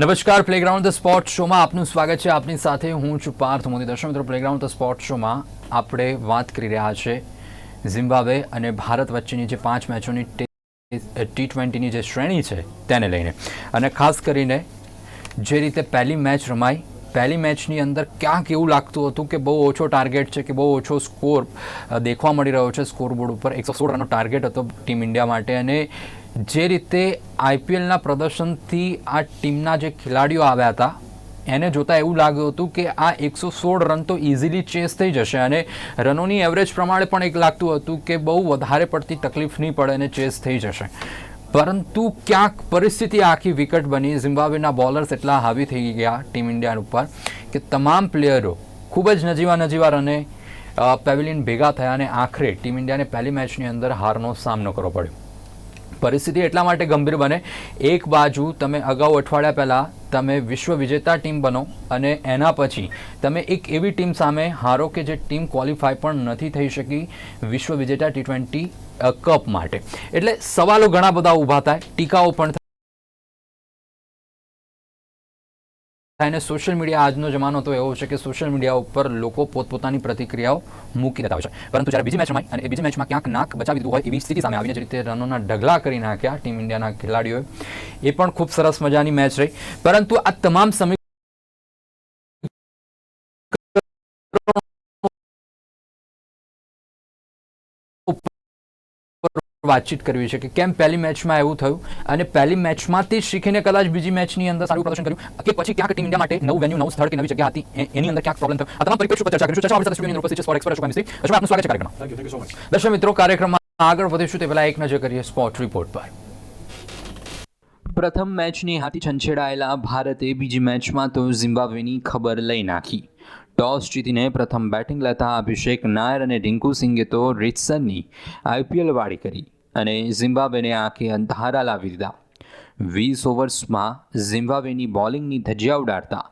નમસ્કાર playground the sport શોમાં આપનું સ્વાગત છે. આપની સાથે હું છું પાર્થ મોદી. દર્શક મિત્રો પ્લેગ્રાઉન્ડ ધ સ્પોર્ટ શોમાં આપણે વાત કરી રહ્યા છે ઝિમ્બાબ્વે અને ભારત વચ્ચેની જે પાંચ મેચોની ટી ટ્વેન્ટીની જે શ્રેણી છે તેને લઈને. અને ખાસ કરીને જે રીતે પહેલી મેચ રમાઈ, પહેલી મેચની અંદર ક્યાંક એવું લાગતું હતું કે બહુ ઓછો ટાર્ગેટ છે, કે બહુ ઓછો સ્કોર દેખવા મળી રહ્યો છે સ્કોરબોર્ડ ઉપર. એકસો સોળ રનનો ટાર્ગેટ હતો ટીમ ઇન્ડિયા માટે અને જે રીતે આઈપીએલના પ્રદર્શનથી આ ટીમના જે ખેલાડીઓ આવ્યા હતા, એને જોતાં એવું લાગ્યું હતું કે આ એકસો સોળ રન તો ઇઝીલી ચેસ થઈ જશે અને રનોની એવરેજ પ્રમાણે પણ એક લાગતું હતું કે બહુ વધારે પડતી તકલીફ નહીં પડે અને ચેસ થઈ જશે. પરંતુ ક્યાંક પરિસ્થિતિ આખી વિકટ બની. ઝિમ્બાબ્વેના બોલર્સ એટલા હાવી થઈ ગયા ટીમ ઇન્ડિયા ઉપર કે તમામ પ્લેયરો ખૂબ જ નજીવા નજીવા રને પેવેલિયન ભેગા થયા અને આખરે ટીમ ઇન્ડિયાને પહેલી મેચની અંદર હારનો સામનો કરવો પડ્યો. પરિસ્થિતિ એટલા માટે ગંભીર બને. એક બાજુ તમે અગાઉ અઠવાડિયા પહેલાં તમે વિશ્વ વિજેતા ટીમ બનો અને એના પછી તમે એક એવી ટીમ સામે હારો કે જે ટીમ ક્વોલિફાય પણ નથી થઈ શકી વિશ્વ વિજેતા ટી ટ્વેન્ટી કપ માટે. એટલે સવાલો ઘણા બધા ઊભા થાય, ટીકાઓ પણ અને સોશિયલ મીડિયા આજનો જમાનો તો એવો છે કે સોશિયલ મીડિયા ઉપર લોકો પોતપોતાની પ્રતિક્રિયાઓ મૂકી દેતા હોય છે. પરંતુ જ્યારે બીજી મેચમાં અને એ બીજી મેચમાં ક્યાંક નાક બચાવી દીધું હોય એવી સ્થિતિ સામે આવી જે રીતે રનોના ઢગલા કરી નાખ્યા ટીમ ઇન્ડિયાના ખેલાડીઓએ. એ પણ ખૂબ સરસ મજાની મેચ રહી. પરંતુ આ તમામ સમી વાતચીત કરવી છે કે કેમ પહેલી મેચમાં એવું થયું અને પહેલી મેચમાંથી શીખીને કદાચ બીજી મેચની અંદર સારું પ્રદર્શન કર્યું. કે પછી ક્યાંક ટીમ ઇન્ડિયા માટે નવું વેન્યુ નવું સ્થળ કે નવી જગ્યા હતી એની અંદર ક્યાંક પ્રોબ્લેમ થયો. આ તમામ પરિપ્રેક્ષ ઉપર ચર્ચા કરીશું. ચર્ચા આપણી સાથે સ્ટુડિયોની ઉપસ્થિત છે સ્પોર્ટ એક્સપર્ટ અશોક મિસ્ત્રી. અશોક આપનું સ્વાગત છે કાર્યક્રમમાં. દર્શક મિત્રો કાર્યક્રમમાં આગળ વધીશું તે પહેલા એક નજર કરીએ સ્પોર્ટ રિપોર્ટ પર. પ્રથમ મેચની હાથી છંછેડાયેલા ભારતે બીજી મેચમાં તો ઝિમ્બાબ્વેની ખબર લઈ નાખી. ટોસ જીતીને પ્રથમ બેટિંગ લેતા અભિષેક નાયર અને રિંકુ સિંઘે તો રીતસરની આઈપીએલ વાળી કરી અને ઝિમ્બાબ્વેને આંખે અંધારા લાવી દીધા. વીસ ઓવર્સમાં ઝિમ્બાબ્વેની બોલિંગની ધજિયા ઉડાડતા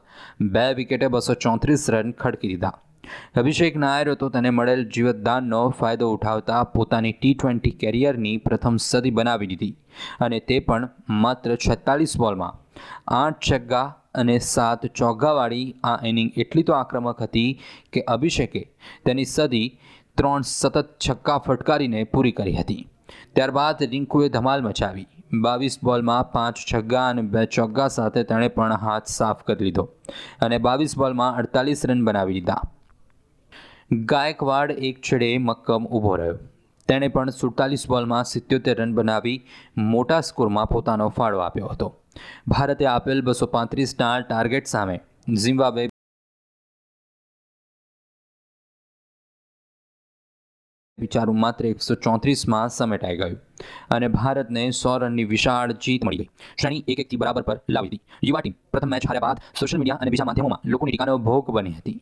બે વિકેટે બસો ચોત્રીસ રન ખડકી દીધા. અભિષેક નાયર તો તેને મળેલ જીવતદાનનો ફાયદો ઉઠાવતા પોતાની ટી ટ્વેન્ટી કેરિયરની પ્રથમ સદી બનાવી દીધી અને તે પણ માત્ર છેતાલીસ બોલમાં. આઠ છગ્ગા અને સાત ચોગ્ગાવાળી આ ઇનિંગ એટલી તો આક્રમક હતી કે અભિષેકે તેની સદી ત્રણ સતત છક્કા ફટકારીને પૂરી કરી હતી. ત્યારબાદ રિંકુએ ધમાલ મચાવી. બાવીસ બોલમાં પાંચ છગ્ગા અને બે ચોગ્ગા સાથે તેણે પણ હાથ સાફ કરી લીધો અને બાવીસ બોલમાં અડતાલીસ રન બનાવી દીધા. ગાયકવાડ એક છેડે મક્કમ ઊભો રહ્યો. તેણે પણ સુડતાલીસ બોલમાં સિત્યોતેર રન બનાવી મોટા સ્કોરમાં પોતાનો ફાળો આપ્યો હતો. ભારતે આપેલ બસો પાંત્રીસના ટાર્ગેટ સામે ઝિમ્બાબ્વે વિચારું માત્ર એકસો ચોત્રીસમાં સમેટાઈ ગયું અને ભારતને સો રનની વિશાળ જીત મળી ગઈ. શ્રેણી એક એકથી બરાબર પર લાવી દીધી યુવા ટીમ પ્રથમ મેચ હાર્યા બાદ સોશિયલ મીડિયા અને બીજા માધ્યમોમાં લોકોની ટીકાનો ભોગ બની હતી.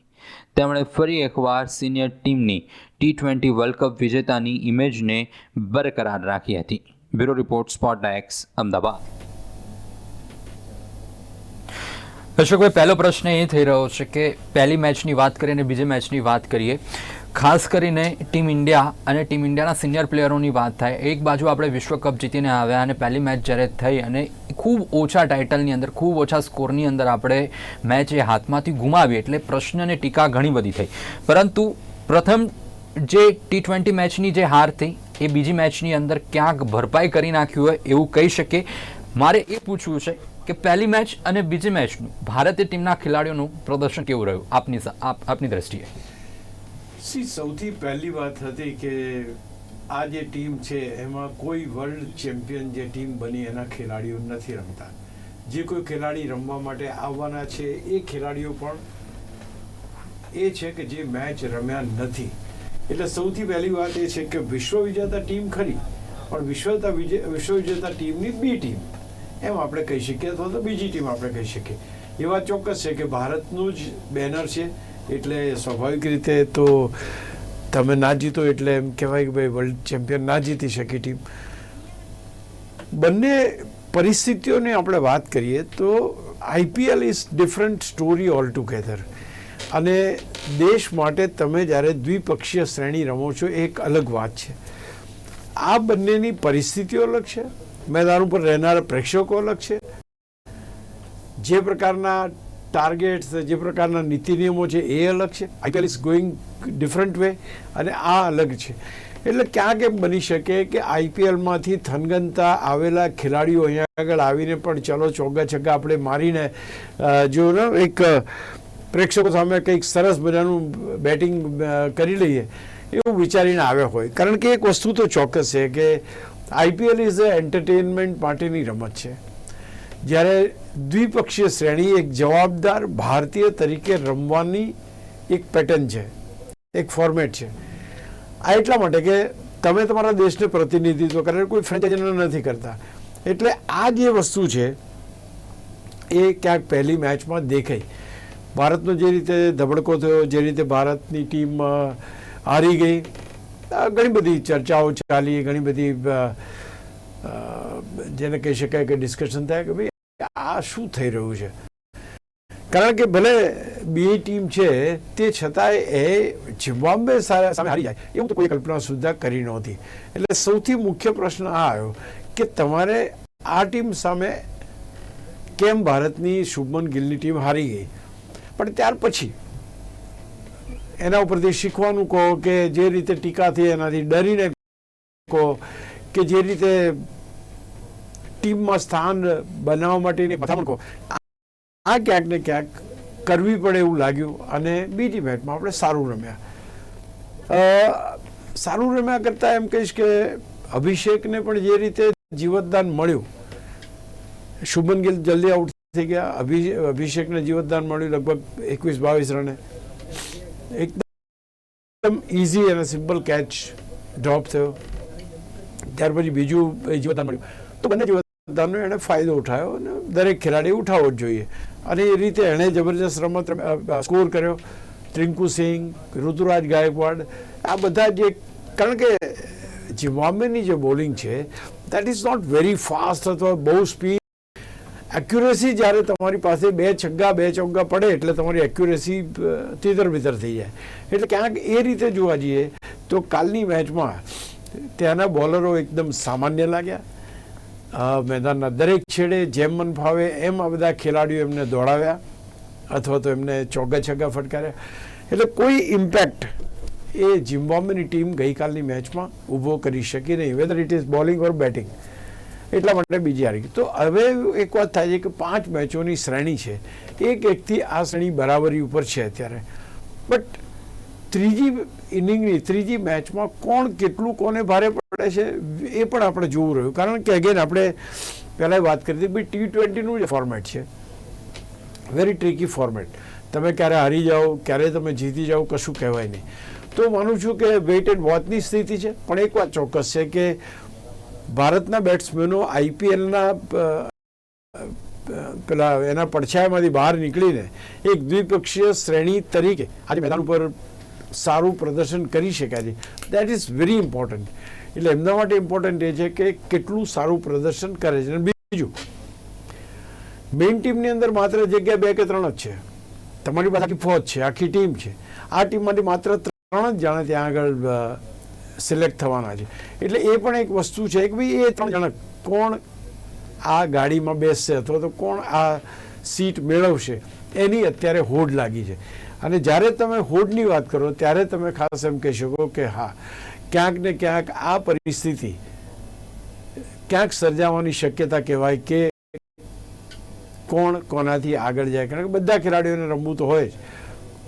તેમણે ફરી એકવાર સિનિયર ટીમની ટી ટ્વેન્ટી વર્લ્ડ કપ વિજેતાની ઇમેજને બરકરાર રાખી હતી. બ્યુરો રિપોર્ટ સ્પોટ ડાયક્સ અમદાવાદ. અશોકભાઈ પહેલો પ્રશ્ન એ થઈ રહ્યો છે કે પહેલી મેચની વાત કરીએ અને બીજી મેચની વાત કરીએ. ખાસ કરીને ટીમ ઇન્ડિયા અને ટીમ ઇન્ડિયાના સિનિયર પ્લેયરોની વાત થાય. એક બાજુ આપણે વિશ્વ કપ જીતીને આવ્યા અને પહેલી મેચ જ્યારે થઈ અને ખૂબ ઓછા ટાઇટલની અંદર, ખૂબ ઓછા સ્કોરની અંદર આપણે મેચ એ હાથમાંથી ગુમાવી એટલે પ્રશ્ન અને ટીકા ઘણી બધી થઈ. પરંતુ પ્રથમ જે ટી ટ્વેન્ટી મેચની જે હાર થઈ, એ બીજી મેચની અંદર ક્યાંક ભરપાઈ કરી નાખ્યું હોય એવું કહી શકીએ. મારે એ પૂછવું છે કે પહેલી મેચ અને બીજી મેચનું ભારતીય ટીમના ખેલાડીઓનું પ્રદર્શન કેવું રહ્યું? આપની આપ, આપની દ્રષ્ટિએ. સી, સૌથી પહેલી વાત હતી કે આ જે ટીમ છે, એમાં કોઈ વર્લ્ડ ચેમ્પિયન જે ટીમ બની એના ખેલાડીઓ નથી રમતા. જે કોઈ ખેલાડી રમવા માટે આવવાના છે, એ ખેલાડીઓ પણ એ છે કે જે મેચ રમ્યા નથી. એટલે સૌથી પહેલી વાત એ છે કે વિશ્વ વિજેતા ટીમ ખરી, પણ વિશ્વતા વિજે વિશ્વ વિજેતા ટીમની બી ટીમ. એમ આપણે કહી શકીએ અથવા તો બીજી ટીમ આપણે કહી શકીએ. એ વાત ચોક્કસ છે કે ભારતનું જ બેનર છે, એટલે સ્વાભાવિક રીતે તો તમે ના જીતો એટલે એમ કહેવાય કે ભાઈ વર્લ્ડ ચેમ્પિયન ના જીતી શકી ટીમ. બંને પરિસ્થિતિઓની આપણે વાત કરીએ તો IPL is different story all together અને દેશ માટે તમે જ્યારે દ્વિપક્ષીય શ્રેણી રમો છો એક અલગ વાત છે. આ બંનેની પરિસ્થિતિઓ અલગ છે. મેદાન ઉપર રહેનારા પ્રેક્ષકો અલગ છે. જે પ્રકારના ટાર્ગેટ્સ જે પ્રકારના નીતિ નિયમો છે એ અલગ છે. IPL is going different way અને આ અલગ છે. એટલે ક્યાંક એમ બની શકે કે આઈપીએલમાંથી થનગનતા આવેલા ખેલાડીઓ અહીંયા આગળ આવીને પણ ચલો ચોગ્ગા છગ્ગા આપણે મારીને જો એક પ્રેક્ષકો સામે કંઈક સરસ મજાનું બેટિંગ કરી લઈએ એવું વિચારીને આવ્યા હોય. કારણ કે એક વસ્તુ તો ચોક્કસ છે કે આઈપીએલ ઇઝ અ એન્ટરટેનમેન્ટ માટેની રમત છે. જ્યારે દ્વિપક્ષીય શ્રેણી એક જવાબદાર ભારતીય તરીકે રમવાની એક પેટર્ન છે, એક ફોર્મેટ છે. આ એટલા માટે કે તમે તમારા દેશને પ્રતિનિધિત્વ કરે, કોઈ ફ્રેન્ચાઇઝીને નથી કરતા. એટલે આ જે વસ્તુ છે, એ ક્યાંક પહેલી મેચમાં દેખાઈ. ભારતનો જે રીતે ધબડકો થયો, જે રીતે ભારતની ટીમ હારી ગઈ ઘણી બધી ચર્ચાઓ ચાલી, ઘણી બધી જેને કહી શકાય કે ડિસ્કશન થાય કે ભાઈ આ શું થઈ રહ્યું છે? કારણ કે ભલે બે ટીમ છે, તે છતાંય એ ઝિમ્બાબ્વે સામે હારી જાય. એવું તો કોઈ કલ્પના સુદ્ધા કરી નહોતી. એટલે સૌથી મુખ્ય પ્રશ્ન આ આવ્યો કે તમારે આ ટીમ સામે કેમ ભારતની શુભમન ગિલની ટીમ હારી ગઈ? પણ ત્યાર પછી એના ઉપરથી શીખવાનું કહો કે જે રીતે ટીકા થઈ એનાથી ડરીને કહો કે જે રીતે ટીમમાં સ્થાન બનાવવા માટેની મથામણ કહો આ ક્યાંક ને ક્યાંક કરવી પડે એવું લાગ્યું અને બીજી મેચમાં આપણે સારું રમ્યા. સારું રમ્યા કરતાં એમ કહીશ કે અભિષેકને પણ જે રીતે જીવતદાન મળ્યું, શુભન ગિલ જલ્દી આઉટ થઈ ગયા, અભિ- અભિષેકને જીવતદાન મળ્યું લગભગ એકવીસ બાવીસ રને. એકદમ ઇઝી અને સિમ્પલ કેચ ડ્રોપ થયો. ત્યાર પછી બીજું જીવતદાન મળ્યું. તો બંને જીવતદાનનો એણે ફાયદો ઉઠાવ્યો અને દરેક ખેલાડી ઉઠાવવો જ જોઈએ. અને એ રીતે એણે જબરજસ્ત રમત સ્કોર કર્યો. ટ્રિંકુ સિંહ, ઋતુરાજ ગાયકવાડ, આ બધા જે, કારણ કે ઝિમ્બાબ્વેની જે બોલિંગ છે that is not very fast અથવા બહુ સ્પીડ એક્યુરેસી જ્યારે તમારી પાસે બે છગ્ગા, બે ચોગ્ગા પડે એટલે તમારી એક્યુરેસી તીતર બિતર થઈ જાય. એટલે ક્યાંક એ રીતે જોવા જઈએ તો કાલની મેચમાં ત્યાંના બોલરો એકદમ સામાન્ય લાગ્યા. મેદાનના દરેક છેડે જેમ મન ફાવે એમ આ બધા ખેલાડીઓ એમને દોડાવ્યા અથવા તો એમને ચોગ્ગા, છગ્ગા ફટકાર્યા. એટલે કોઈ ઇમ્પેક્ટ એ ઝિમ્બાબ્વેની ટીમ ગઈકાલની મેચમાં ઊભો કરી શકી નહીં whether it is bowling or batting એટલા માટે બીજી હારી તો હવે એક વાત થાય છે કે પાંચ મેચોની શ્રેણી છે. એક એકથી આ શ્રેણી બરાબરી ઉપર છે અત્યારે. બટ ત્રીજી ઇનિંગની, ત્રીજી મેચમાં કોણ કેટલું કોને ભારે પડે છે એ પણ આપણે જોવું રહ્યું. કારણ કે અગેન આપણે પહેલાં વાત કરી હતી, ભાઈ ટી ટ્વેન્ટીનું જ ફોર્મેટ છે. વેરી ટ્રિકી ફોર્મેટ તમે ક્યારે હારી જાઓ, ક્યારે તમે જીતી જાઓ, કશું કહેવાય નહીં. તો માનું છું કે વેઇટ એન્ડ વોચની સ્થિતિ છે. પણ એક વાત ચોક્કસ છે કે ભારતના બેટ્સમેનો આઈપીએલના પેલા એના પડછાયામાંથી બહાર નીકળીને એક દ્વિપક્ષીય શ્રેણી તરીકે આજે મેદાન ઉપર સારું પ્રદર્શન કરી શક્યા છે. દેટ ઇઝ વેરી ઇમ્પોર્ટન્ટ એટલે એમના માટે ઇમ્પોર્ટન્ટ એ છે કે કેટલું સારું પ્રદર્શન કરે છે. અને બીજું મેઇન ટીમની અંદર માત્ર જગ્યા બે કે ત્રણ જ છે. તમારી પાસે આખી ફોજ છે, આખી ટીમ છે. આ ટીમમાંથી માત્ર ત્રણ જ જણા ત્યાં આગળ સિલેક્ટ થવાના છે. એટલે એ પણ એક વસ્તુ છે કે ભાઈ એ ત્રણ જણા, કોણ આ ગાડીમાં બેસશે અથવા તો કોણ આ સીટ મેળવશે, એની અત્યારે હોડ લાગી છે. અને જ્યારે તમે હોડની વાત કરો, ત્યારે તમે ખાસ એમ કહી શકો કે હા, ક્યાંક ને ક્યાંક આ પરિસ્થિતિ ક્યાંક સર્જાવાની શક્યતા કહેવાય કે કોણ કોનાથી આગળ જાય. કારણ કે બધા ખેલાડીઓને રમવું તો હોય જ.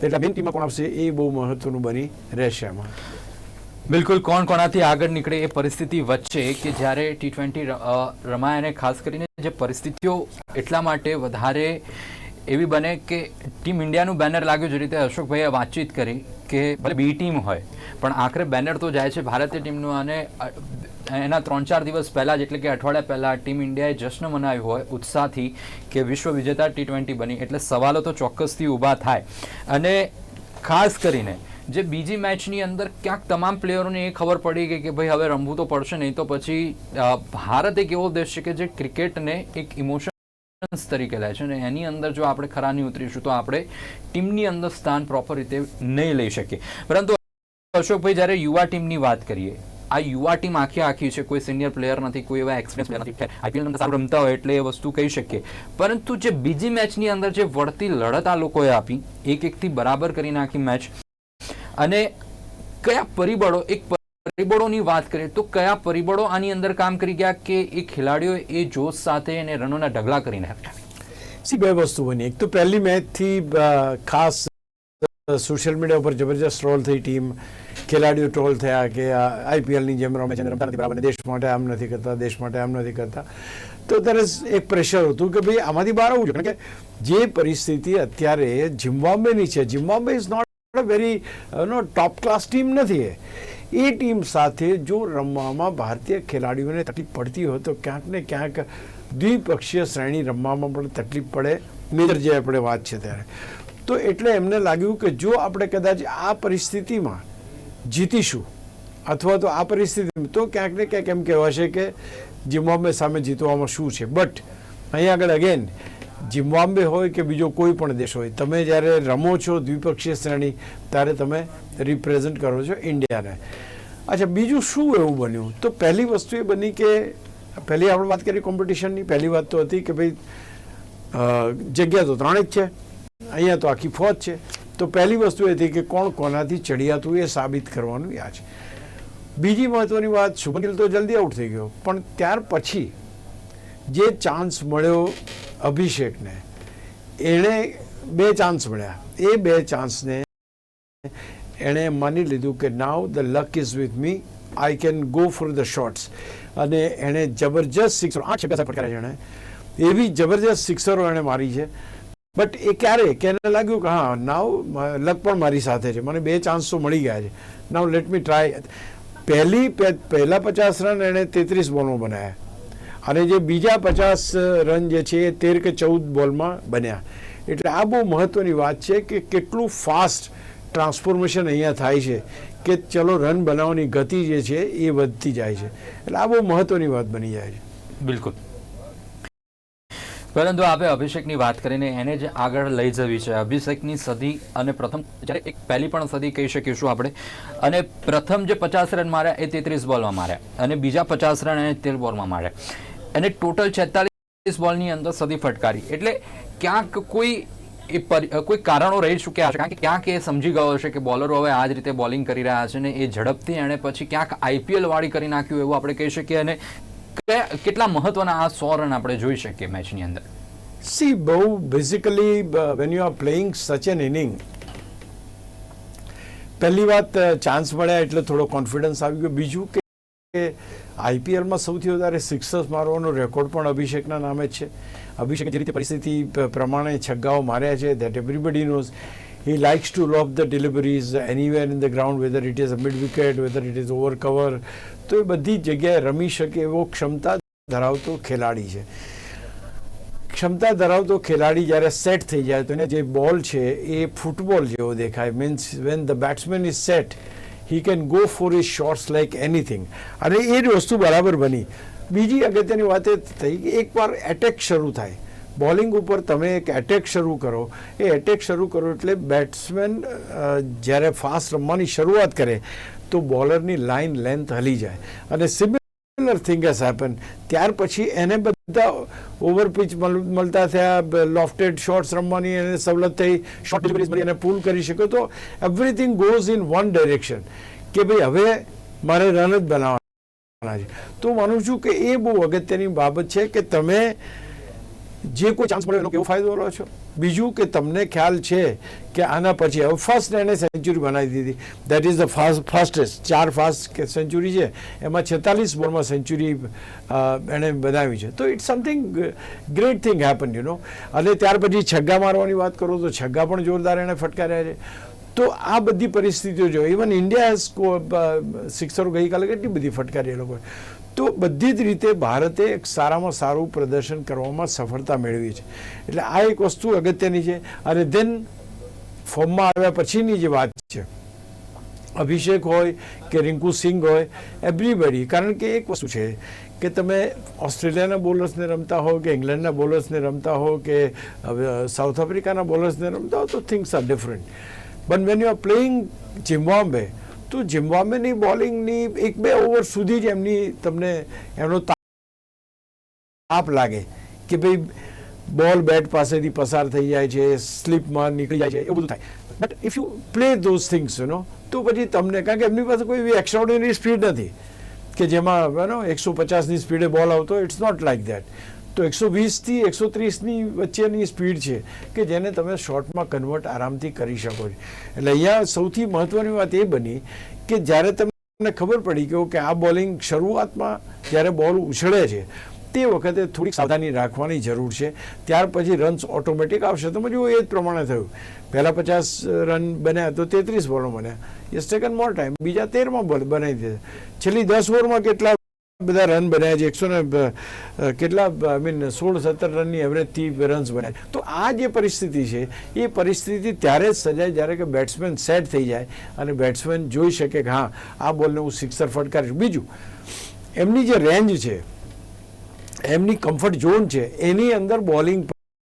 એટલે મેઇન ટીમમાં કોણ આપશે એ બહુ મહત્વનું બની રહેશે આમાં. બિલકુલ, કોણ કોણાથી આગળ નીકળે એ પરિસ્થિતિ વચ્ચે કે જ્યારે ટી ટ્વેન્ટી રમાય અને ખાસ કરીને જે પરિસ્થિતિઓ એટલા માટે વધારે એવી બને કે ટીમ ઇન્ડિયાનું બેનર લાગ્યું જે રીતે અશોકભાઈએ વાતચીત કરી કે ભલે બી ટીમ હોય, પણ આખરે બેનર તો જાય છે ભારતીય ટીમનું અને એના ત્રણ ચાર દિવસ પહેલાં જ એટલે કે અઠવાડિયા પહેલાં ટીમ ઇન્ડિયાએ જશ્ન મનાવ્યું હોય, ઉત્સાહથી કે વિશ્વ વિજેતા ટી ટ્વેન્ટી બની. એટલે સવાલો તો ચોક્કસથી ઊભા થાય. અને ખાસ કરીને જે બીજી મેચની અંદર ક્યાંક તમામ પ્લેયરોને એ ખબર પડી ગઈ કે ભાઈ હવે રમવું તો પડશે, નહીં તો પછી ભારત એક એવો દેશ છે કે જે ક્રિકેટને એક ઇમોશન તરીકે લે છે અને એની અંદર જો આપણે ખરા નહીં ઉતરીશું તો આપણે ટીમની અંદર સ્થાન પ્રોપર રીતે નહીં લઈ શકીએ. પરંતુ અશોકભાઈ, જ્યારે યુવા ટીમની વાત કરીએ, આ યુવા ટીમ આખી આખી છે, કોઈ સિનિયર પ્લેયર નથી, કોઈ એવા એક્સપિરિયન્સ પ્લેયર નથી. આઈપીએલ અંદર રમતા હોય એટલે એ વસ્તુ કહી શકીએ. પરંતુ જે બીજી મેચની અંદર જે વળતી લડત આ લોકોએ આપી એક એકથી બરાબર કરી નાખી મેચ અને કયા પરિબળો, એક પરિબળોની વાત કરીએ તો કયા પરિબળો આની અંદર કામ કરી ગયા કે એ ખેલાડીઓ એ જોશ સાથે અને રનોના ઢગલા કરીને આપ્યા સી, બે વસ્તુ બની. એક તો પહેલી મેચથી ખાસ સોશિયલ મીડિયા ઉપર જબરજસ્ત ટ્રોલ થઈ ટીમ. ખેલાડીઓ ટ્રોલ થયા કે આઈપીએલની જેમ રમે છે દેશ માટે આમ નથી કરતા, દેશ માટે આમ નથી કરતા. તો ત્યારે એક પ્રેશર હતું કે ભાઈ આમાંથી બહાર આવવું જોઈએ. કારણ કે જે પરિસ્થિતિ અત્યારે જિમ્બાબ્વેની છે Zimbabwe is not very no top class team નથી એ. ટીમ સાથે જો રમવામાં ભારતીય ખેલાડીઓને તકલીફ પડતી હોય તો ક્યાંક ને ક્યાંક દ્વિપક્ષીય શ્રેણી રમવામાં પણ તકલીફ પડે. મેજર જે આપણે વાત છે ત્યારે. તો એટલે એમને લાગ્યું કે જો આપણે કદાચ આ પરિસ્થિતિમાં જીતીશું, અથવા તો આ પરિસ્થિતિમાં, તો ક્યાંક ને ક્યાંક એમ કહેવાશે કે જિમ્બાબ્વે સામે જીતવામાં શું છે. બટ અહીં આગળ અગેન જિમ્બાબ્વે હોય કે બીજો કોઈ પણ દેશ હોય, તમે જ્યારે રમો છો દ્વિપક્ષીય શ્રેણી, ત્યારે તમે રિપ્રેઝન્ટ કરો છો ઇન્ડિયાને અચ્છા, બીજું શું એવું બન્યું? તો પહેલી વસ્તુ એ બની કે, પહેલી આપણે વાત કરી કોમ્પિટિશનની પહેલી વાત તો હતી કે ભાઈ જગ્યા તો ત્રણ જ છે, અહીંયા તો આખી ફોજ છે. તો પહેલી વસ્તુ એ હતી કે કોણ કોનાથી ચડિયાતું એ સાબિત કરવાનું આ છે. બીજી મહત્વની વાત ગિલ તો જલ્દી આઉટ થઈ ગયો, પણ ત્યાર પછી જે ચાન્સ મળ્યો અભિષેકને. એણે બે ચાન્સ મળ્યા. એ બે ચાન્સને એણે માની લીધું કે now the luck is with me I can go for the shots અને એણે જબરજસ્ત સિક્સરો આઠ છગ્ગા ફટકાર્યા છે એણે. એવી જબરજસ્ત સિક્સરો એણે મારી છે. બટ એ ક્યારે? કે એને લાગ્યું કે હા નાવ લક પણ મારી સાથે છે. મને બે ચાન્સ તો મળી ગયા છે. નાવ લેટ મી ટ્રાય પહેલી પહેલા પચાસ રન એણે તેત્રીસ બોલમાં બનાવ્યા. અને જે બીજા પચાસ રન જે છે, એ તેર કે ચૌદ બોલમાં બન્યા. એટલે આ બહુ મહત્વની વાત છે કે કેટલું ફાસ્ટ ટ્રાન્સફોર્મેશન અહીંયા થાય છે કે ચલો રન બનાવવાની ગતિ જે છે એ વધતી જાય છે. એટલે આ બહુ મહત્વની વાત બની જાય છે. બિલકુલ. પરંતુ આપણે અભિષેકની વાત કરીને એને જ આગળ લઈ જવી છે. અભિષેકની સદી અને પ્રથમ, જ્યારે એક પહેલી પણ સદી કહી શકીશું આપણે, અને પ્રથમ જે પચાસ રન માર્યા એ તેત્રીસ બોલમાં માર્યા અને બીજા પચાસ રન એને તેર બોલમાં માર્યા. અને ટોટલ છેતાલીસ બોલની અંદર સદી ફટકારી. એટલે ક્યાંક કોઈ એ કોઈ કારણો રહી ચૂક્યા છે કારણ કે ક્યાંક એ સમજી ગયો હશે કે બોલરો હવે આ જ રીતે બોલિંગ કરી રહ્યા છે ને એ ઝડપથી એણે પછી ક્યાંક આઈપીએલ વાળી કરી નાખ્યું એવું આપણે કહી શકીએ અને કેટલા મહત્વના આ સો રન આપણે જોઈ શકીએ મેચની અંદર. સી બહુ basically when you are playing such an inning પહેલી વાત ચાન્સ મળ્યા એટલે થોડો કોન્ફિડન્સ આવી ગયો. બીજું કે આઈપીએલમાં સૌથી વધારે સિક્સર્સ મારવાનો રેકોર્ડ પણ અભિષેકના નામે જ છે. અભિષેકે જે રીતે પરિસ્થિતિ પ્રમાણે છગ્ગાઓ માર્યા છે that everybody knows he likes to loft the deliveries anywhere in the ground whether it is a mid wicket whether it is over cover તો એ બધી જગ્યાએ રમી શકે એવો ક્ષમતા ધરાવતો ખેલાડી છે. ક્ષમતા ધરાવતો ખેલાડી જ્યારે સેટ થઈ જાય તો એને જે બોલ છે એ ફૂટબોલ જેવો દેખાય. Means when the batsman is set he can go for is shots like anything અને એ જ વસ્તુ બરાબર બની. બીજી અગત્યની વાત એ થઈ કે એકવાર એટેક શરૂ થાય. બોલિંગ ઉપર તમે એક એટેક શરૂ કરો. એ એટેક શરૂ કરો એટલે બેટ્સમેન જ્યારે ફાસ્ટ રમવાની શરૂઆત કરે, તો બોલરની લાઇન લેન્થ હલી જાય. અને similar similar thing has happen ત્યાર પછી એને બધા ઓવરપીચ મળતા થયા લોફ્ટેડ શોર્ટ્સ રમવાની એને સવલત થઈ શોર્ટ ડિલિવરીઝ મળી અને પુલ કરી શક્યો. તો everything goes in one direction કે ભાઈ હવે મારે રન જ બનાવવાના છે. તો માનું છું કે એ બહુ અગત્યની બાબત છે કે તમે જે કોઈ ચાન્સ મળે એનો કેવો ફાયદો લો છો? બીજું કે તમને ખ્યાલ છે કે આના પછી હવે ફર્સ્ટ એને સેન્ચુરી બનાવી દીધી. That is the fast fastest ચાર ફાસ્ટ સેન્ચુરી છે. એમાં છેતાલીસ બોલમાં સેન્ચુરી એણે બનાવી છે. તો it's something great thing happen you know અને ત્યાર પછી છગ્ગા મારવાની વાત કરો તો છગ્ગા પણ જોરદાર એણે ફટકાર્યા છે. તો આ બધી પરિસ્થિતિઓ જો ઇવન ઇન્ડિયા સિક્સરો ગઈકાલે કેટલી બધી ફટકારી એ લોકોએ. તો બધી જ રીતે ભારતે એક સારામાં સારું પ્રદર્શન કરવામાં સફળતા મેળવી છે. એટલે આ એક વસ્તુ અગત્યની છે. અને ધેન ફોર્મમાં આવ્યા પછીની જે વાત છે, અભિષેક હોય કે રિંકુ સિંઘ હોય એવરીબડી કારણ કે એક વસ્તુ છે કે તમે ઓસ્ટ્રેલિયાના બોલર્સને રમતા હો કે ઇંગ્લેન્ડના બોલર્સને રમતા હો કે સાઉથ આફ્રિકાના બોલર્સને રમતા હો, તો things are different but when you are playing Zimbabwe તો ઝિમ્બાબ્વેની બોલિંગની એક બે ઓવર સુધી જ એમની તમને એમનો તાપ લાગે કે ભાઈ બોલ બેટ પાસેથી પસાર થઈ જાય છે, સ્લીપમાં નીકળી જાય છે, એવું બધું થાય. But if you play those things you know તો પછી તમને, કારણ કે એમની પાસે કોઈ એવી એક્સ્ટ્રાઓર્ડિનરી સ્પીડ નથી કે જેમાં યુ એકસો પચાસની સ્પીડે બોલ આવતો ઇટ્સ નોટ લાઈક દેટ તો એકસો વીસથી એકસો ત્રીસની વચ્ચેની સ્પીડ છે કે જેને તમે શોર્ટમાં કન્વર્ટ આરામથી કરી શકો છો. એટલે અહીંયા સૌથી મહત્ત્વની વાત એ બની કે જ્યારે તમને ખબર પડી કે આ બોલિંગ શરૂઆતમાં જ્યારે બોલ ઉછળે છે, તે વખતે થોડીક સાવધાની રાખવાની જરૂર છે. ત્યાર પછી રન્સ ઓટોમેટિક આવશે. તમે જુઓ, એ જ પ્રમાણે થયું. પહેલાં પચાસ રન બન્યા તો તેત્રીસ બોલો બન્યા યસ ટેકન મોર ટાઈમ બીજા તેરમાં બોલ બનાવી દીધા. છેલ્લી દસ ઓવરમાં કેટલા બધા રન બન્યા છે. એકસો ને કેટલા આઈ મીન સોળ, સત્તર રનની એવરેજથી રન્સ બન્યા. તો આ જે પરિસ્થિતિ છે, એ પરિસ્થિતિ ત્યારે જ સર્જાય જ્યારે કે બેટ્સમેન સેટ થઈ જાય અને બેટ્સમેન જોઈ શકે કે હા, આ બોલને હું સિક્સર ફટકારીશ. બીજું, એમની જે રેન્જ છે, એમની કમ્ફર્ટ ઝોન છે, એની અંદર બોલિંગ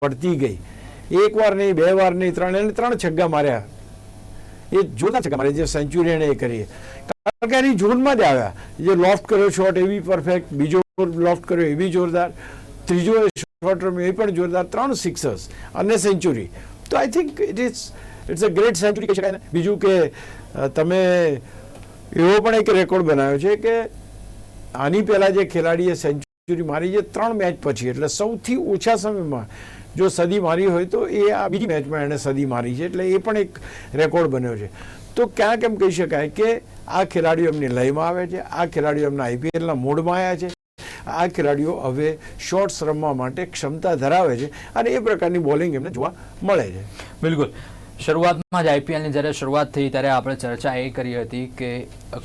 પડતી ગઈ. એક વાર નહીં, બે વાર નહીં, ત્રણ એને ત્રણ છગ્ગા માર્યા. એ જોતા છે કે મારે જે સેન્ચુરી એણે એ કરી કારણ કે એની ઝોનમાં જ આવ્યા. જે લોફ્ટ કર્યો શોટ એવી પરફેક્ટ બીજો લોફ્ટ કર્યો એ બી જોરદાર, ત્રીજો શોટ રમ્યો એ પણ જોરદાર, ત્રણ સિક્સર્સ અને સેન્ચુરી તો I think it is it's a great century કહી શકાય ને. બીજું કે તમે એવો પણ એક રેકોર્ડ બનાવ્યો છે કે આની પહેલાં જે ખેલાડીએ સેન્ચુરી મારી છે ત્રણ મેચ પછી, એટલે સૌથી ઓછા સમયમાં જો સદી મારી હોય તો એ આ બીજી મેચમાં એણે સદી મારી છે એટલે એ પણ એક રેકોર્ડ બન્યો છે. તો ક્યાંક એમ કહી શકાય કે આ ખેલાડીઓ એમની લયમાં આવે છે આ ખેલાડીઓ એમના આઈપીએલના મૂડમાં આવ્યા છે આ ખેલાડીઓ હવે શોર્ટ્સ રમવા માટે ક્ષમતા ધરાવે છે અને એ પ્રકારની બોલિંગ એમને જોવા મળે છે. બિલકુલ. શરૂઆતમાં જ આઈપીએલની જ્યારે શરૂઆત થઈ ત્યારે આપણે ચર્ચા એ કરી હતી કે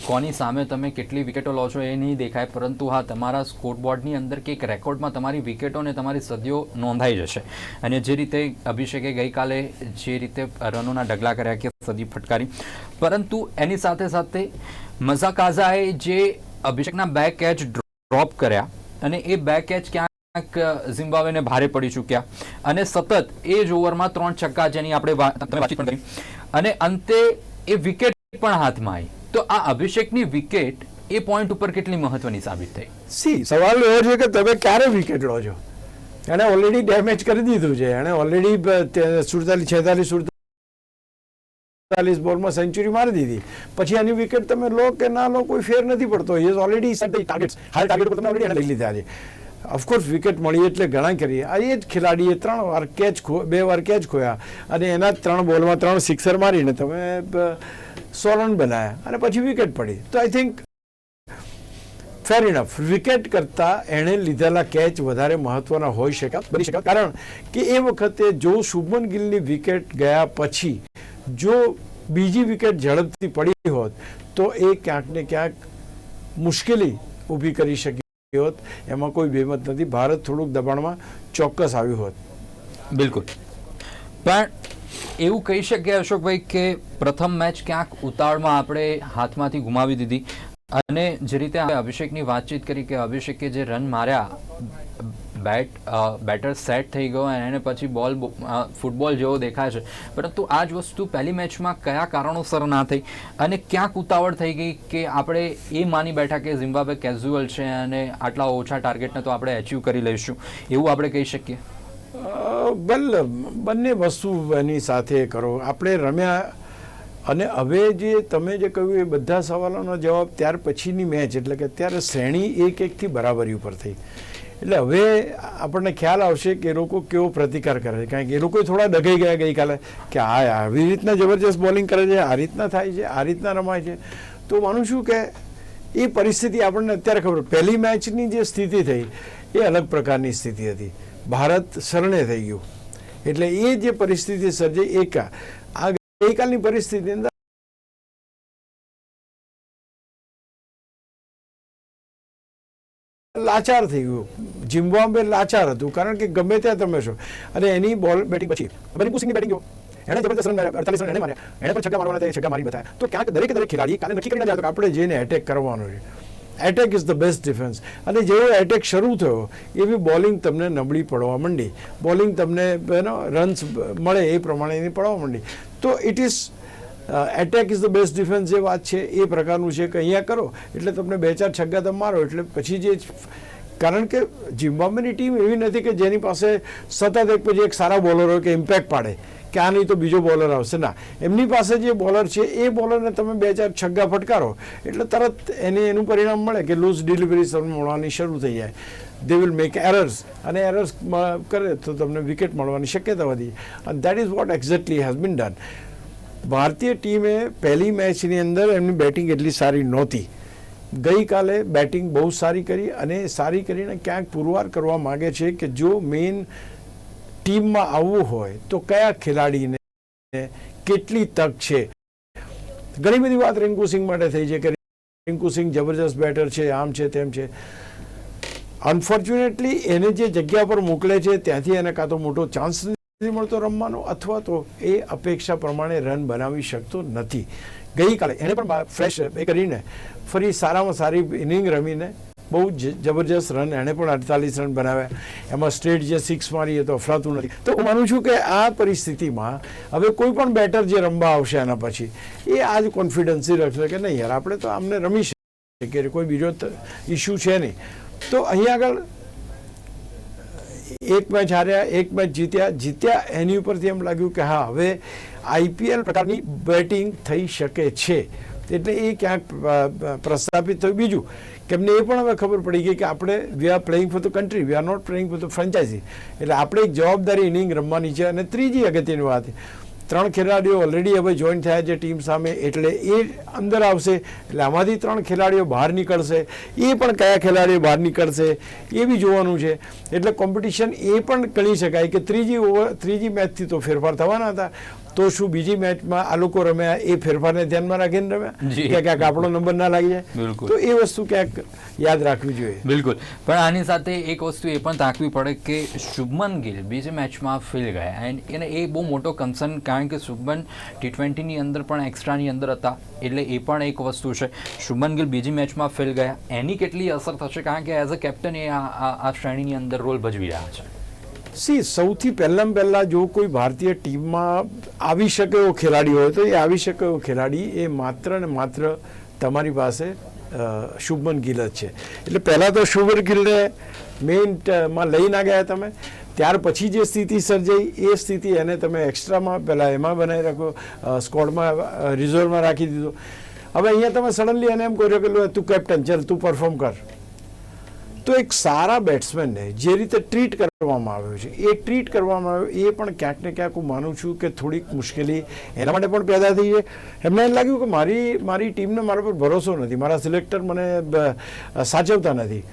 કોની સામે તમે કેટલી વિકેટો લો છો એ નહીં દેખાય, પરંતુ હા, તમારા સ્કોરબોર્ડની અંદર કે એક રેકોર્ડમાં તમારી વિકેટો અને તમારી સદીઓ નોંધાઈ જશે. અને જે રીતે અભિષેકે ગઈકાલે જે રીતે રનોના ઢગલા કર્યા કે સદી ફટકારી. પરંતુ એની સાથે સાથે મઝા કાઝાએ જે અભિષેકના બે કેચ ડ્રોપ કર્યા અને એ બે કેચ ક્યાંક ઝિમ્બાબ્વેને ભારે પડી ચૂક્યા. અને સતત એ જ ઓવરમાં ત્રણ છક્કા જેની આપણે વાતચીત પણ કરી. અને અંતે એ વિકેટ પણ હાથમાં આવી. તો આ અભિષેકની વિકેટ એ પોઈન્ટ ઉપર કેટલી મહત્વની સાબિત થઈ? સી, સવાલ એવો છે કે તમે ક્યારે વિકેટ લો છો એણે ઓલરેડી ડેમેજ કરી દીધું છે. એણે ઓલરેડી સુડતાલીસ, છેતાલીસ સુડતાલીસ બોલમાં સેન્ચુરી મારી દીધી. પછી એની વિકેટ તમે લો કે ના લો, કોઈ ફેર નથી પડતો. ઇઝ ઓલરેડી ટાર્ગેટ હાલ ટાર્ગેટ તમે ઓલરેડી લઈ લીધા છે. ઓફકોર્સ વિકેટ મળી એટલે ઘણા કરીએ. આ એ જ ખેલાડીએ ત્રણ વાર કેચ ખો, બે વાર કેચ ખોયા અને એના ત્રણ બોલમાં ત્રણ સિક્સર મારીને તમે સો રન બનાવ્યા અને પછી વિકેટ પડી. તો I think fair enough wicket કરતાં એણે લીધેલા કેચ વધારે મહત્વના હોઈ શક્યા બની શક્યા કારણ કે એ વખતે જો શુભમન ગિલની વિકેટ ગયા પછી જો બીજી વિકેટ ઝડપથી પડી હોત તો એ ક્યાંક ને ક્યાંક મુશ્કેલી ઊભી કરી શકી. હોત, એમાં કોઈ બેમત નથી. ભારત થોડુંક દબાણમાં ચોક્કસ આવ્યું હોત. બિલકુલ. પણ એવું કહી શકીએ અશોકભાઈ કે પ્રથમ મેચ ક્યાંક ઉતાવળમાં આપણે હાથમાંથી ગુમાવી દીધી. અને જે રીતે અભિષેકની વાતચીત કરી કે અભિષેકે જે રન માર્યા બેટ બેટર સેટ થઈ ગયો અને એને પછી બોલ ફૂટબોલ જેવો દેખાય છે. પરંતુ આ જ વસ્તુ પહેલી મેચમાં કયા કારણોસર ના થઈ અને ક્યાંક ઉતાવળ થઈ ગઈ કે આપણે એ માની બેઠા કે ઝિમ્બાબ્વે કેઝ્યુઅલ છે અને આટલા ઓછા ટાર્ગેટને તો આપણે એચીવ કરી લઈશું. એવું આપણે કહી શકીએ? બલ, બંને વસ્તુ એની સાથે કરો. આપણે રમ્યા અને હવે જે તમે જે કહ્યું એ બધા સવાલોનો જવાબ ત્યાર પછીની મેચ એટલે કે અત્યારે શ્રેણી એક એકથી બરાબરી ઉપર થઈ. એટલે હવે આપણને ખ્યાલ આવશે કે એ લોકો કેવો પ્રતિકાર કરે છે. કારણ કે એ લોકો થોડા ડગાઈ ગયા ગઈકાલે કે આ આવી રીતના જબરજસ્ત બોલિંગ કરે છે, આ રીતના થાય છે, આ રીતના રમાય છે. તો માનું છું કે એ પરિસ્થિતિ આપણને અત્યારે ખબર પહેલી મેચની જે સ્થિતિ થઈ એ અલગ પ્રકારની સ્થિતિ હતી. ભારત શરણે થઈ ગયું. એટલે એ જે પરિસ્થિતિ સર્જાઈ એક આ. ગઈકાલની પરિસ્થિતિ અંદર લાચાર થઈ ગયું. ઝિમ્બાબ્વે લાચાર હતું, કારણ કે ગમે ત્યાં તમે છો. અને એની બોલ બેટિંગ પછી બની સિંહની બેટિંગ જો, એણે જબરદસ્ત રન માર્યા, અડતાલીસ રન એણે માર્યા. એણે પણ છગ્ગા મારવાના છગ્ગા મારી બતાવ્યા તો ક્યાંક દરેક દરેક ખેલાડી, કાલે નક્કી કરીને જાય આપણે જઈને એટેક કરવાનો છે. Attack is the best defence અને જેવો એટેક શરૂ થયો, એવી બોલિંગ તમને નબળી પડવા માંડી. બોલિંગ તમને, એનો રન્સ મળે એ પ્રમાણેની પડવા માંડી. તો it is attack is the best defence જે વાત છે, એ પ્રકારનું છે કે અહીંયા કરો. એટલે તમને બે ચાર છગ્ગા તમે મારો, એટલે પછી જે કારણ કે જિમ્બાબ્વેની ટીમ એવી નથી કે જેની પાસે સતત એક પછી એક સારા બોલર હોય કે ઇમ્પેક્ટ પાડે, કે આ નહીં તો બીજો બોલર આવશે. ના, એમની પાસે જે બોલર છે, એ બોલરને તમે બે ચાર છગ્ગા ફટકારો, એટલે તરત એને એનું પરિણામ મળે કે લૂઝ ડિલિવરી તમને મળવાની શરૂ થઈ જાય. દે વિલ મેક એરર્સ અને એરર્સ કરે તો તમને વિકેટ મળવાની શક્યતા વધી અને that is what exactly has been done ભારતીય ટીમે પહેલી મેચની અંદર એમની બેટિંગ એટલી સારી નહોતી. ગઈકાલે બેટિંગ બહુ સારી કરી અને સારી કરીને ક્યાંક પુરવાર કરવા માગે છે કે જો મેઇન ટીમમાં આવવું હોય તો કયા ખેલાડીને કેટલી તક છે? ઘણી બધી વાત રિંકુ સિંહ માટે થઈ છે કે રિંકુ સિંહ જબરજસ્ત બેટર છે, આમ છે, તેમ છે. અનફોર્ચ્યુનેટલી એને જે જગ્યા પર મોકલે છે, ત્યાંથી એને કાં તો મોટો ચાન્સ નથી મળતો રમવાનો અથવા તો એ અપેક્ષા પ્રમાણે રન બનાવી શકતો નથી. ગઈકાલે એને પણ ફ્રેશ એ કરીને ફરી સારામાં સારી ઇનિંગ રમીને બહુ જ જબરજસ્ત રન, એણે પણ અડતાલીસ રન બનાવ્યા. એમાં સ્ટ્રેટ જે સિક્સ મારી એ તો અફરાતું નથી. તો હું માનું છું કે આ પરિસ્થિતિમાં હવે કોઈ પણ બેટર જે રમવા આવશે એના પછી, એ આ જ કોન્ફિડન્સી રાખશે કે નહીં યાર, આપણે તો આમને રમી શકીએ કોઈ બીજો ઇસ્યુ છે નહીં. તો અહીંયા આગળ, એક મેચ હાર્યા, એક મેચ જીત્યા જીત્યા એની ઉપરથી એમ લાગ્યું કે હા, હવે આઈપીએલ પ્રકારની બેટિંગ થઈ શકે છે. એટલે એ ક્યાંક પ્રસ્થાપિત થયું. બીજું કે એમને એ પણ હવે ખબર પડી ગઈ કે આપણે we are playing for the country we are not playing for the franchise એટલે આપણે એક જવાબદારી ઇનિંગ રમવાની છે અને ત્રીજી અગત્યની વાત ત્રણ ખેલાડીઓ ઓલરેડી હવે જોઈન થયા છે ટીમ સામે, એટલે એ અંદર આવશે. એટલે આમાંથી ત્રણ ખેલાડીઓ બહાર નીકળશે. એ પણ કયા ખેલાડીઓ બહાર નીકળશે, એ બી જોવાનું છે. એટલે કોમ્પિટિશન એ પણ ગણી શકાય કે ત્રીજી ઓવર ત્રીજી મેચથી તો ફેરફાર થવાના હતા. તો શું બીજી મેચમાં આ લોકો રમ્યા એ ફેરફારને ધ્યાનમાં રાખીને રમ્યા. કે ક્યાંક આપણો નંબર ના લાગી જાય. બિલકુલ. તો એ વસ્તુ ક્યાંક યાદ રાખવી જોઈએ. બિલકુલ. પણ આની સાથે એક વસ્તુ એ પણ તાકવી પડે કે શુભમન ગિલ બીજી મેચમાં ફેલ ગયા. એન્ડ એને એ બહુ મોટો કન્સર્ન કારણ કે શુભમન ટી ટ્વેન્ટીની અંદર પણ એક્સ્ટ્રાની અંદર હતા. એટલે એ પણ એક વસ્તુ છે. શુભમન ગિલ બીજી મેચમાં ફેલ ગયા. એની કેટલી અસર થશે? કારણ કે એઝ અ કેપ્ટન એ આ- આ શ્રેણીની અંદર રોલ ભજવી રહ્યા છે. સી સૌથી પહેલાં પહેલાં જો કોઈ ભારતીય ટીમમાં આવી શકે એવો ખેલાડી હોય તો એ આવી શકે એવો ખેલાડી એ માત્ર ને માત્ર તમારી પાસે શુભમન ગિલ જ છે. એટલે પહેલાં તો શુભમન ગિલને મેઇનમાં લઈ ના ગયા તમે. ત્યાર પછી જે સ્થિતિ સર્જાઈ એ સ્થિતિ એને તમે એક્સ્ટ્રામાં પહેલાં એમાં બનાવી રાખો સ્કોડમાં રિઝર્વમાં રાખી દીધો. હવે અહીંયા તમે સડનલી એને એમ કહ્યું કે લો, તું કેપ્ટન ચાલ તું પરફોર્મ કર. તો એક સારા બેટ્સમેનને જે રીતે ટ્રીટ કરવામાં આવ્યો છે, એ ટ્રીટ કરવામાં આવ્યો, એ પણ ક્યાંક ને ક્યાંક હું માનું છું કે થોડીક મુશ્કેલી એના માટે પણ પેદા થઈ છે. એમને એમ લાગ્યું કે મારી મારી ટીમને મારા પર ભરોસો નથી, મારા સિલેક્ટર મને સાચવતા નથી.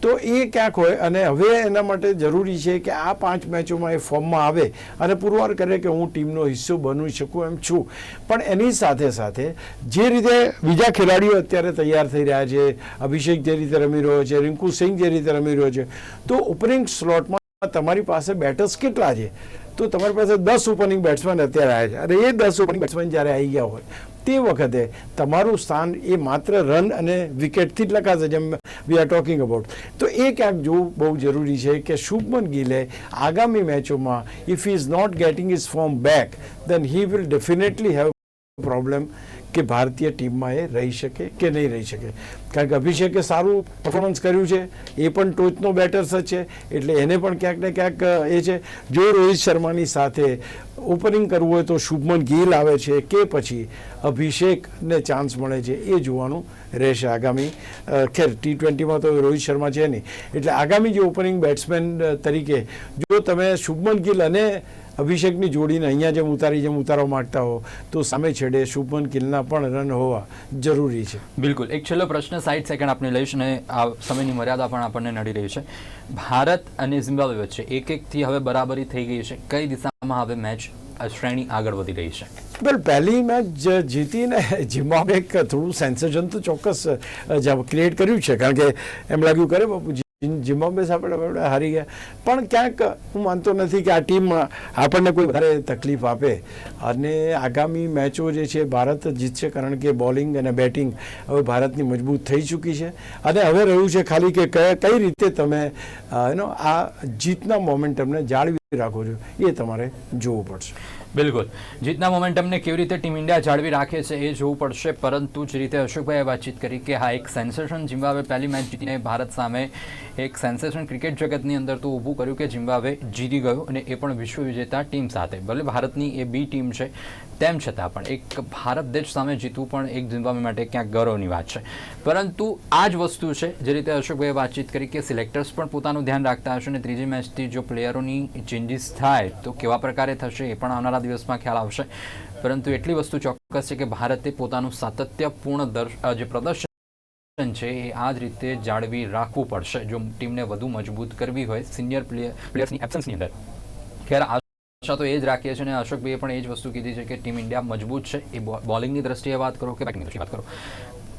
તો એ ક્યાંક હોય અને હવે એના માટે જરૂરી છે કે આ પાંચ મેચોમાં એ ફોર્મમાં આવે અને પુરવાર કરે કે હું ટીમનો હિસ્સો બની શકું એમ છું. પણ એની સાથે સાથે જે રીતે બીજા ખેલાડીઓ અત્યારે તૈયાર થઈ રહ્યા છે, અભિષેક જે રીતે રમી રહ્યો છે, રિંકુ સિંહ જે રીતે રમી રહ્યો છે, તો ઓપનિંગ સ્લોટમાં તમારી પાસે બેટર્સ કેટલા છે? તો તમારી પાસે દસ ઓપનિંગ બેટ્સમેન અત્યારે આવ્યા છે. અને એ દસ ઓપનિંગ બેટ્સમેન જ્યારે આવી ગયા હોય તે વખતે તમારું સ્થાન એ માત્ર રન અને વિકેટથી જ લખાશે જેમ વી આર ટોકિંગ અબાઉટ તો એ ક્યાંક જોવું બહુ જરૂરી છે કે શુભમન ગિલે આગામી મેચોમાં if is not getting is form back then he will definitely have problem કે ભારતીય ટીમમાં એ રહી શકે કે નહીં રહી શકે. કારણ કે અભિષેકે સારું પરફોર્મન્સ કર્યું છે, એ પણ ટોચનો બેટર્સ જ છે, એટલે એને પણ ક્યાંક ને ક્યાંક એ છે. જો રોહિત શર્માની સાથે ઓપનિંગ કરવું હોય તો શુભમન ગિલ આવે છે કે પછી અભિષેકને ચાન્સ મળે છે એ જોવાનું રહેશે આગામી ખેર ટી ટ્વેન્ટીમાં તો રોહિત શર્મા છે નહીં. એટલે આગામી જે ઓપનિંગ બેટ્સમેન તરીકે જો તમે શુભમન ગિલ અને અભિષેકની જોડીને અહીંયા જેમ ઉતારી જેમ ઉતારવા માંગતા હો તો સામે છેડે શુભમન ગિલના પણ રન હોવા જરૂરી છે. બિલકુલ. એક છેલ્લો પ્રશ્ન સાઠ સેકન્ડ આપણે લઈશું અને આ સમયની મર્યાદા પણ આપણને નડી રહી છે. ભારત અને ઝિમ્બાબ્વે વચ્ચે એક એકથી હવે બરાબરી થઈ ગઈ છે. કઈ દિશામાં હવે મેચ આ શ્રેણી આગળ વધી રહી છે? વેલ પહેલી મેચ જીતીને જિમ્બાબ્વે થોડું સેન્સેશન તો ચોક્કસ ક્રિએટ કર્યું છે. કારણ કે એમ લાગ્યું કરે જિમ્બાબ્વે આપણે હારી ગયા. પણ ક્યાંક હું માનતો નથી કે આ ટીમ આપણને કોઈ વધારે તકલીફ આપે. અને આગામી મેચો જે છે, ભારત જીતશે કારણ કે બોલિંગ અને બેટિંગ હવે ભારતની મજબૂત થઈ ચૂકી છે. અને હવે રહ્યું છે ખાલી કે કઈ રીતે તમે એનો આ જીતના મોમેન્ટમને જાળવી રાખો છો, એ તમારે જોવું પડશે. બિલકુલ. જીતના મોમેન્ટમને કેવી રીતે ટીમ ઇન્ડિયા જાળવી રાખે છે એ જોવું પડશે. પરંતુ જે રીતે અશોકભાઈએ વાતચીત કરી કે હા, એક સેન્સેશન જિમ્બાવે પહેલી મેચ જીતીને ભારત સામે એક સેન્સેશન ક્રિકેટ જગતની અંદર તો ઊભું કર્યું કે જિમ્બાવે જીતી ગયું અને એ પણ વિશ્વ વિજેતા ટીમ સાથે. ભલે ભારતની એ બી ટીમ છે તેમ છતાં પણ એક ભારત દેશ સામે જીતવું પણ એક જિમ્બાબ્વે માટે ક્યાંક ગૌરવની વાત છે. પરંતુ આ જ વસ્તુ છે, જે રીતે અશોકભાઈએ વાતચીત કરી કે સિલેક્ટર્સ પણ પોતાનું ધ્યાન રાખતા હશે અને ત્રીજી મેચથી જો પ્લેયરોની ચેન્જીસ થાય, તો કેવા પ્રકારે થશે એ પણ આવનારા દિવસમાં ખ્યાલ આવશે. પરંતુ એટલી વસ્તુ ચોક્કસ છે કે ભારતે પોતાનું સાતત્યપૂર્ણ જે પ્રદર્શન છે એ આ જ રીતે જાળવી રાખવું પડશે. જો ટીમને વધુ મજબૂત કરવી હોય, સિનિયર પ્લેયર પ્લેયર્સની એબસન્સની અંદર. ખેર આશા તો એ જ રાખીએ છીએ અને અશોકભાઈએ પણ એ જ વસ્તુ કીધી છે કે ટીમ ઇન્ડિયા મજબૂત છે. એ બોલિંગની દ્રષ્ટિએ વાત કરો કે બેટિંગની દ્રષ્ટિએ વાત કરો?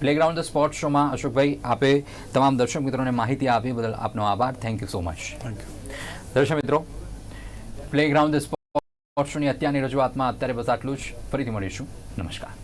પ્લેગ્રાઉન્ડ ધ સ્પોર્ટ શોમાં અશોકભાઈ આપે તમામ દર્શક મિત્રોને માહિતી આપી બદલ આપનો આભાર. Thank you so much thank you દર્શક મિત્રો પ્લેગ્રાઉન્ડ ધ સ્પોર્ટ શોની અત્યારની રજૂઆતમાં અત્યારે બસ આટલું જ. ફરીથી મળીશું. નમસ્કાર.